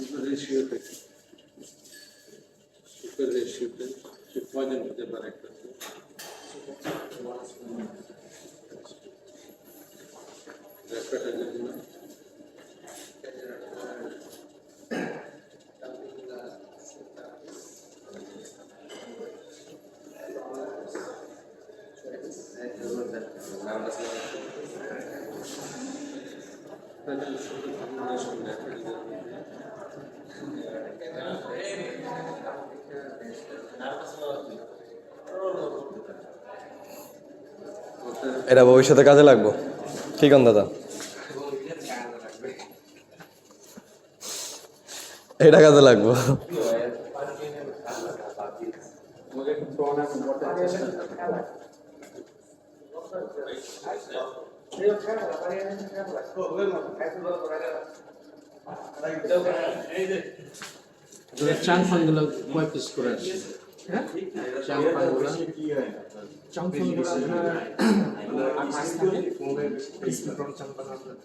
সুপের রেশিওটা কি সুপের রেশিওটা সে কয়জন হতে পারে একটা রেফ্রিজারেটর জন্য তাহলে সুপের কম্বিনেশন রেফ্রিজারেটর এটা ভবিষ্যতে কাজে লাগবো। কি কন দাদা? এটা কাজে লাগবো। চাং ফানগুলো কয় পিস করে আসছে চাং ফানগুলো চাংফুলগুলো আপনার আঠাশ থাকে। ক্রিসপি প্রন চাংফুল আপনার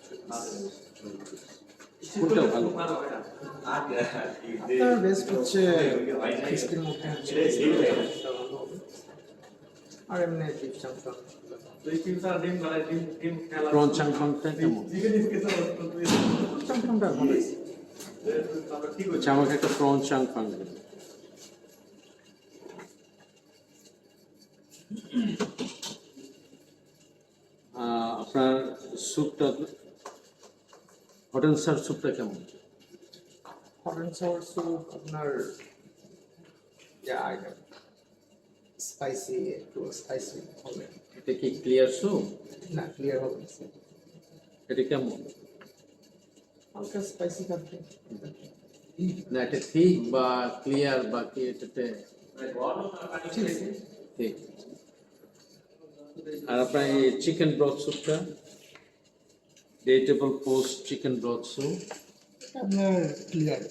কোনটা ভালো বেস্ট হচ্ছে। আর এমনি ডিপ আচ্ছা আমাকে একটা প্রন চাং ফান আহ, আপনার স্যুপটা হট অ্যান্ড সার স্যুপটা কেমন? হট অ্যান্ড সাওয়ার স্যুপ আপনার যা স্পাইসি একটু স্পাইসি হবে। এটা কি ক্লিয়ার স্যুপ না ক্লিয়ার হবে এটা কেমন? হালকা স্পাইসি থাকবে না এটা ঠিক বা ক্লিয়ার বা কি এটাতে? ঠিক আর আপনার এই চিকেন ব্রথ স্যুপটা vegetable post chicken broth soup আপনার ক্লিয়ার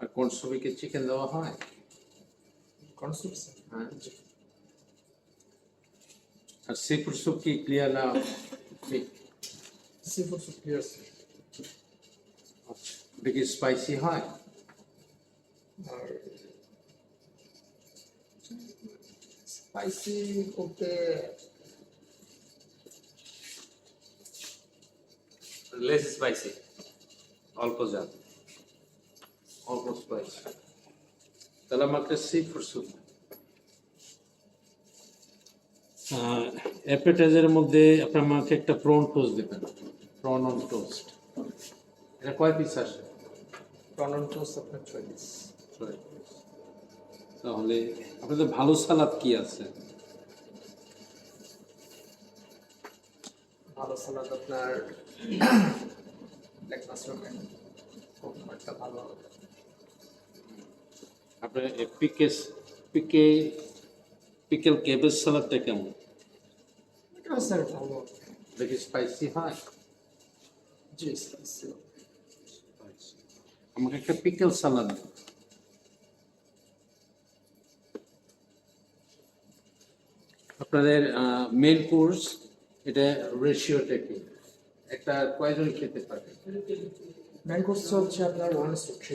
আর কোন সবাইকে চিকেন দেওয়া হয়? কনসেপ্ট হ্যাঁ আর সি ফুড স্যুপ কি ক্লিয়ার না ঠিক সি ফুড স্যুপ ক্লিয়ার আচ্ছা ওটা কি স্পাইসি হয় আর স্পাইসি করতে লেস স্পাইসি অল্প জাল অল্প স্পাইসি তাহলে আমাকে সি ফুড অ্যাপেটাইজারের মধ্যে আপনি আমাকে একটা প্রন টোস্ট দেবেন। প্রন অন টোস্ট এটা কয় পিস আসে? প্রনন টোস্ট আপনার ছয়। তাহলে আপনাদের ভালো সালাদ কি আছে? ভালো সালাদ আপনার ভালো হবে আপনার পিকে পিকে পিকেল কেবেজ সালাদটা কেমন? দেখি স্পাইসি হয়? জি স্পাইসি আমাকে একটা পিকেল দিন। আপনাদের মেন কোর্স এটা রেশিওটা কি একটা কয়জন খেতে পারে? মেন কোর্স হচ্ছে আপনার one two three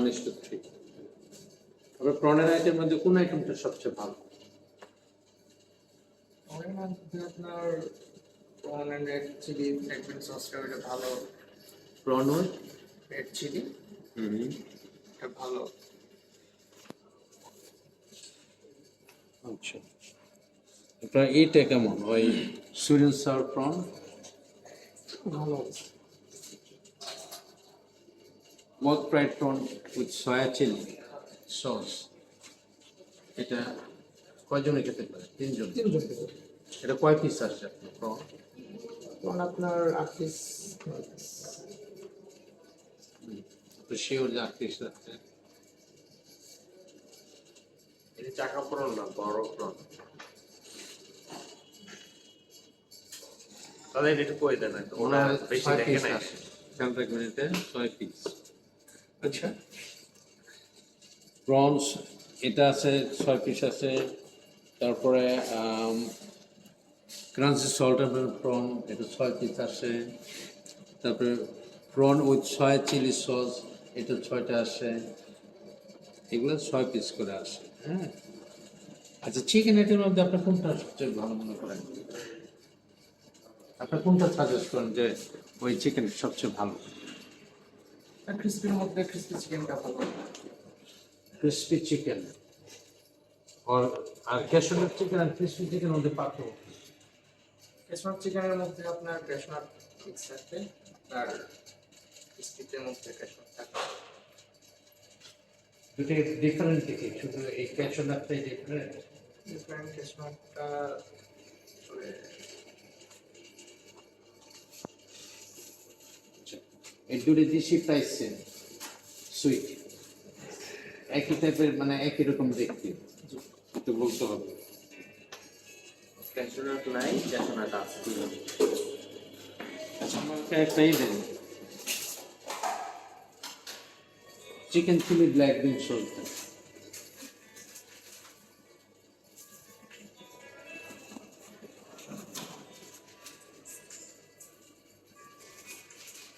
one is two three তবে আইটের মধ্যে কোন আইটেমটা সবচেয়ে ভালো? ওর আপনার one and red chili fragment সসটা ওটা ভালো। প্রনর রেড চিলি এটা ভালো। আচ্ছা। আপনার এইটা কেমন? ওই সুইডেন সার প্রন ভালো। Mug fried prawn with soya chili sauce. এটা কয়জনে খেতে পারে? তিনজন। তিনজন এটা কয় পিস আসছে আপনার? প্রন আপনার আট পিস নয় পিস তো শিওর যে আট পিস আছে এটা চাকা প্রণ না বড় কই দেন। ওরা ওনার বেশি ছয় দেখে পিস নাই। আসে খেয়াল রাখবেন এটা ছয় পিস আচ্ছা। প্রনস এটা আছে, ছয় পিস আছে। তারপরে ক্রাঞ্চি সল্ট প্রন এটা ছয় পিস আসে তারপরে প্রন উইথ ছয় চিলি সস, এটা ছয়টা আসে এগুলো ছয় পিস করে আসে হ্যাঁ। আচ্ছা চিকেন এটার মধ্যে আপনার কোনটা সবচেয়ে ভালো মনে করেন? আপনার কোনটা সাজেস্ট করেন যে ওই চিকেন সবচেয়ে ভালো? ক্রিস্পির মধ্যে ক্রিস্পি চিকেনটা ভালো ক্রিসপি চিকেন আর আর ক্যাশনাট চিকেন আর ক্রিসপি চিকেন মধ্যে পার্থক্য? ক্যাশনাট চিকেনের মধ্যে আপনার ক্যাশনাট মিক্স থাকে আর ক্রিস্পির মধ্যে ক্যাশনাট থাকে দুটো ডিফারেন্ট কি শুধু এই ক্যাশনাটটাই ডিফারেন্ট ডিফারেন্ট ক্যাশনাটটা প্রাইস সেম সুইট একই টাইপের মানে একই রকম দেখতে। একটু বলতে হবে। নাই আচ্ছা একটাই দেন চিকেন চিলি ব্ল্যাক বিন চলতে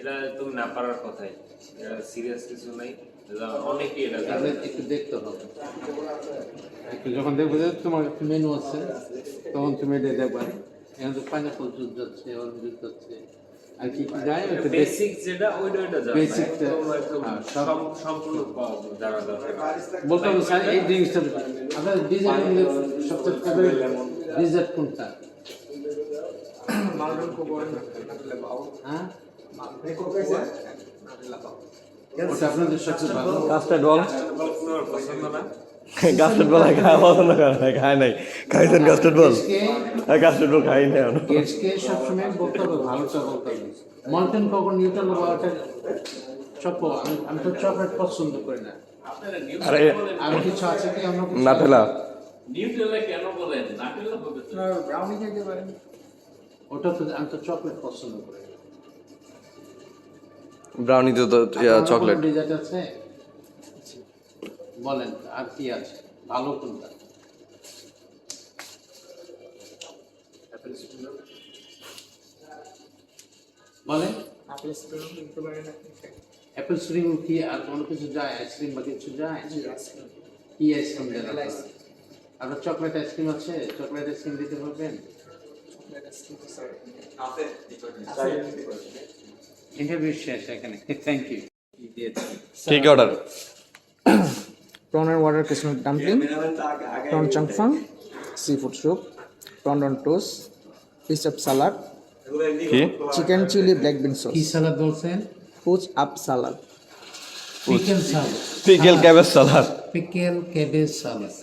এটা তুমি না পারার কথাই। এটা সিরিয়াস কিছু নাই। অনেকেই এটা একটু দেখতে হবে। একটু যখন দেখবে যে তোমার একটু মেনু আছে তখন তুমি এটা দেখবা। এখানে তো পাইনাপল জুস যাচ্ছে অরেঞ্জ জুস যাচ্ছে। আর কি কি যায় একটু বেসিক যেটা ওইটা ওইটা জানে Basic টা, একদম একদম হ্যাঁ, সব- সম্পূর্ণ পাওয়া জানা দরকার। বলতে হবে স্যার এই ড্রিঙ্কসটা আপনার ডিজার্ট সবচেয়ে ফেভারিট ডিজার্ট কোনটা? বাউ হ্যাঁ? না খাওয়া পছন্দ করে না খায় নাই। খাইছেন কাস্টার্ড বল গেস্টকে কাস্টার্ড বল খাই নাই এখনও। সবসময় বলতে হবে। ভালোটা বলতে হবে মল্টেন কখন নিউটন চপ আমি তো চকলেট পছন্দ করি না। আরে আর কিছু আছে কি? অন্য কিছু? নিউট্রেলা কেন বলেন? নাটেলা হবে তো। ব্রাউনি খেতে পারেন। ওটা তো আমি তো চকলেট পছন্দ করি। না। ব্রাউনিতে তো চকলেট ডিজার্ট আছে? বলেন আর কি আছে? ভালো কোনটা? বলেন। আপেল স্প্রিং নিতে পারেন অ্যাপেল স্প্রিং কি? আর কোনো কিছু যায়? আইসক্রিম বা কিছু যায়? কি আইসক্রিম আপনার চকলেট আইসক্রিম আছে? চকলেট আইসক্রিম দিতে পারবেন ইন্টারভিউ শেষ এখানে। থ্যাংক ইউ কি অর্ডার প্রনের ওয়াটার কিসমিস dumpling prawn চাংফাং sea food soup prawn on toast up salad chicken chili black bean sauce কি সালাড বলছেন up salad pickle salad pickle cabbage salad pickle cabbage salad